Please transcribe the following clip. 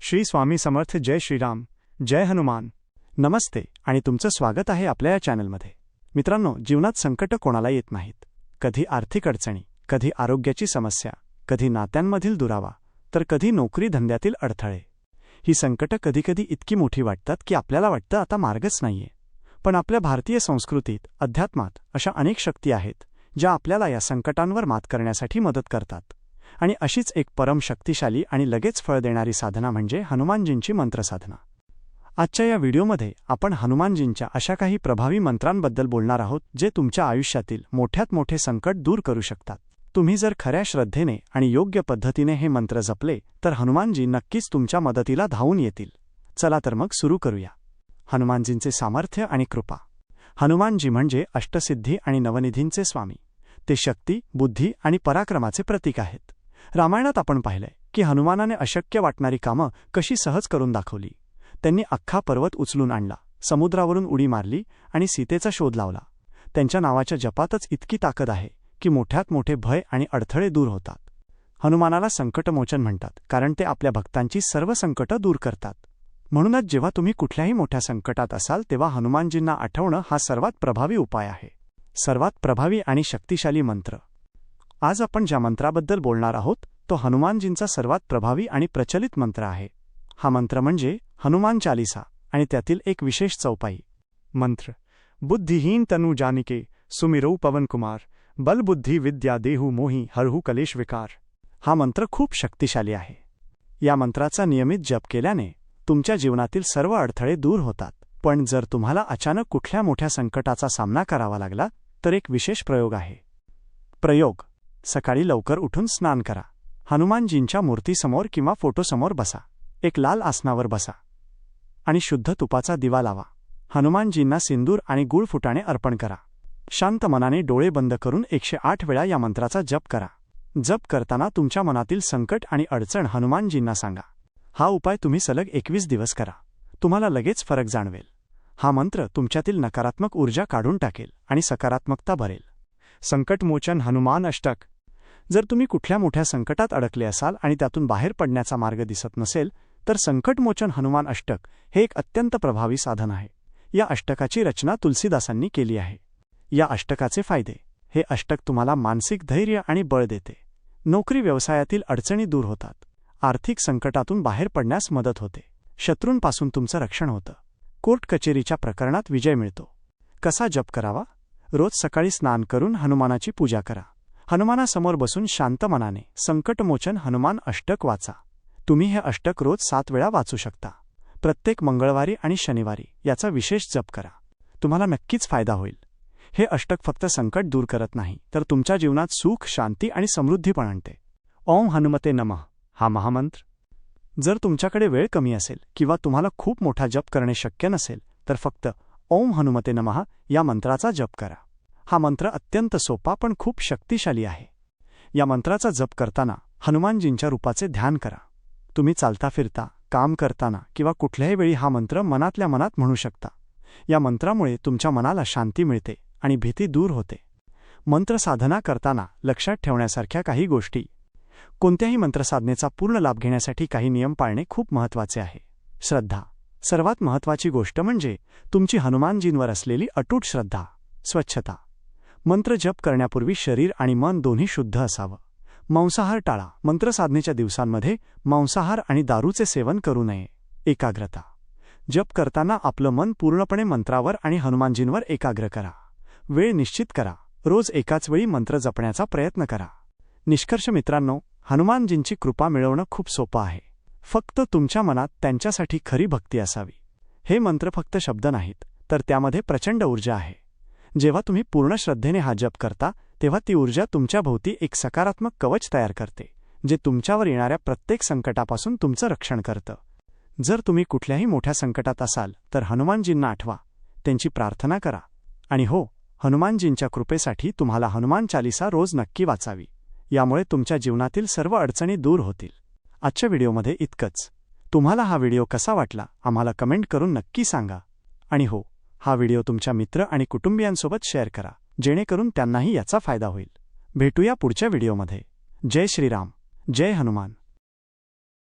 श्री स्वामी समर्थ जय श्रीराम जय हनुमान. नमस्ते आणि तुमचं स्वागत आहे आपल्या या चॅनलमध्ये. मित्रांनो जीवनात संकट कोणाला येत नाहीत. कधी आर्थिक अडचणी कधी आरोग्याची समस्या कधी नात्यांमधील दुरावा तर कधी नोकरी धंद्यातील अडथळे. ही संकटं कधीकधी इतकी मोठी वाटतात की आपल्याला वाटतं आता मार्गच नाहीये. पण आपल्या भारतीय संस्कृतीत अध्यात्मात अशा अनेक शक्ती आहेत ज्या आपल्याला या संकटांवर मात करण्यासाठी मदत करतात. आणि अशीच एक परम शक्तिशाली आणि लगेच फळ देणारी साधना म्हणजे हनुमानजींची मंत्रसाधना. आजच्या या व्हिडिओमध्ये आपण हनुमानजींच्या अशा काही प्रभावी मंत्रांबद्दल बोलणार आहोत जे तुमच्या आयुष्यातील मोठ्यात मोठे संकट दूर करू शकतात. तुम्ही जर खऱ्या श्रद्धेने आणि योग्य पद्धतीने हे मंत्र जपले तर हनुमानजी नक्कीच तुमच्या मदतीला धावून येतील. चला तर मग सुरू करूया. हनुमानजींचे सामर्थ्य आणि कृपा. हनुमानजी म्हणजे अष्टसिद्धी आणि नवनिधींचे स्वामी. ते शक्ती बुद्धी आणि पराक्रमाचे प्रतीक आहेत. रामायणात आपण पाहिलंय की हनुमानाने अशक्य वाटणारी कामं कशी सहज करून दाखवली. त्यांनी अख्खा पर्वत उचलून आणला समुद्रावरून उडी मारली आणि सीतेचा शोध लावला. त्यांच्या नावाच्या जपातच इतकी ताकद आहे की मोठ्यात मोठे भय आणि अडथळे दूर होतात. हनुमानाला संकटमोचन म्हणतात कारण ते आपल्या भक्तांची सर्व संकटं दूर करतात. म्हणूनच जेव्हा तुम्ही कुठल्याही मोठ्या संकटात असाल तेव्हा हनुमानजींना आठवणं हा सर्वात प्रभावी उपाय आहे. सर्वात प्रभावी आणि शक्तिशाली मंत्र. आज आपण ज्या मंत्राबद्दल बोलणार आहोत तो हनुमानजींचा सर्वात प्रभावी आणि प्रचलित मंत्र आहे. हा मंत्र म्हणजे हनुमान चालिसा आणि त्यातील एक विशेष चौपाई. मंत्र बुद्धिहीन तनु जानिके सुमिरौ पवनकुमार बलबुद्धी विद्या देहू मोही हरहू कलेश विकार. हा मंत्र खूप शक्तिशाली आहे. या मंत्राचा नियमित जप केल्याने तुमच्या जीवनातील सर्व अडथळे दूर होतात. पण जर तुम्हाला अचानक कुठल्या मोठ्या संकटाचा सामना करावा लागला तर एक विशेष प्रयोग आहे. प्रयोग सकाळी लवकर उठून स्नान करा. हनुमानजींच्या मूर्तीसमोर किंवा फोटोसमोर बसा. एक लाल आसनावर बसा. आणि शुद्ध तुपाचा दिवा लावा. हनुमानजींना सिंदूर आणि गुळ फुटाणे अर्पण करा. शांत मनाने डोळे बंद करून एकशे आठ वेळा या मंत्राचा जप करा. जप करताना तुमच्या मनातील संकट आणि अडचण हनुमानजींना सांगा. हा उपाय तुम्ही सलग एकवीस दिवस करा. तुम्हाला लगेच फरक जाणवेल. हा मंत्र तुमच्यातील नकारात्मक ऊर्जा काढून टाकेल आणि सकारात्मकता भरेल. संकटमोचन हनुमान अष्टक. जर तुम्ही कुठल्या मोठ्या संकटात अडकले असाल आणि त्यातून बाहेर पडण्याचा मार्ग दिसत नसेल तर संकटमोचन हनुमान अष्टक हे एक अत्यंत प्रभावी साधन आहे. या अष्टकाची रचना तुलसीदासांनी केली आहे. या अष्टकाचे फायदे. हे अष्टक तुम्हाला मानसिक धैर्य आणि बळ देते. नोकरी व्यवसायातील अडचणी दूर होतात. आर्थिक संकटातून बाहेर पडण्यास मदत होते. शत्रूंपासून तुमचं रक्षण होतं. कोर्ट कचेरीच्या प्रकरणात विजय मिळतो. कसा जप करावा? रोज सकाळी स्नान करून हनुमानाची पूजा करा. हनुमानासमोर बसून शांत मनाने संकटमोचन हनुमान अष्टक वाचा. तुम्ही हे अष्टक रोज सात वेळा वाचू शकता. प्रत्येक मंगळवारी आणि शनिवारी याचा विशेष जप करा. तुम्हाला नक्कीच फायदा होईल. हे अष्टक फक्त संकट दूर करत नाही तर तुमच्या जीवनात सुख शांती आणि समृद्धी पण आणते. ओम हनुमते नमः. हा महामंत्र. जर तुमच्याकडे वेळ कमी असेल किंवा तुम्हाला खूप मोठा जप करणे शक्य नसेल तर फक्त ओम हनुमते नमः या मंत्राचा जप करा. हा मंत्र अत्यंत सोपा पण खूप शक्तिशाली आहे. या मंत्राचा जप करताना हनुमानजींच्या रूपाचे ध्यान करा. तुम्ही चालता फिरता काम करताना किंवा कुठल्याही वेळी हा मंत्र मनातल्या मनात म्हणू शकता. या मंत्रामुळे तुमच्या मनाला शांती मिळते आणि भीती दूर होते. मंत्र साधना करताना लक्षात ठेवण्यासारख्या काही गोष्टी. कोणत्याही मंत्रसाधनेचा पूर्ण लाभ घेण्यासाठी काही नियम पाळणे खूप महत्त्वाचे आहे. श्रद्धा. सर्वात महत्वाची गोष्ट म्हणजे तुमची हनुमानजींवर असलेली अटूट श्रद्धा स्वच्छता. मंत्र जप करण्यापूर्वी शरीर आणि मन दोन्ही शुद्ध असावं. मांसाहार टाळा. मंत्रसाधनेच्या दिवसांमध्ये मांसाहार आणि दारूचे सेवन करू नये. एकाग्रता. जप करताना आपलं मन पूर्णपणे मंत्रावर आणि हनुमानजींवर एकाग्र करा. वेळ निश्चित करा. रोज एकाच वेळी मंत्र जपण्याचा प्रयत्न करा. निष्कर्ष मित्रांनो हनुमानजींची कृपा मिळवणं खूप सोपं आहे. फक्त तुमच्या मनात त्यांच्यासाठी खरी भक्ती असावी. हे मंत्र फक्त शब्द नाहीत तर त्यामध्ये प्रचंड ऊर्जा आहे. जेव्हा तुम्ही पूर्ण श्रद्धेने हा जप करता तेव्हा ती ऊर्जा तुमच्याभोवती एक सकारात्मक कवच तयार करते जे तुमच्यावर येणाऱ्या प्रत्येक संकटापासून तुमचं रक्षण करतं. जर तुम्ही कुठल्याही मोठ्या संकटात असाल तर हनुमानजींना आठवा त्यांची प्रार्थना करा. आणि हो हनुमानजींच्या कृपेसाठी तुम्हाला हनुमान चालिसा रोज नक्की वाचावी. यामुळे तुमच्या जीवनातील सर्व अडचणी दूर होतील. आजच्या व्हिडिओमध्ये इतकंच. तुम्हाला हा व्हिडिओ कसा वाटला आम्हाला कमेंट करून नक्की सांगा. आणि हो हा व्हिडिओ तुमच्या मित्र आणि कुटुंबियांसोबत शेअर करा जेणेकरून त्यांनाही याचा फायदा होईल. भेटूया पुढच्या व्हिडिओमध्ये. जय श्रीराम. जय हनुमान.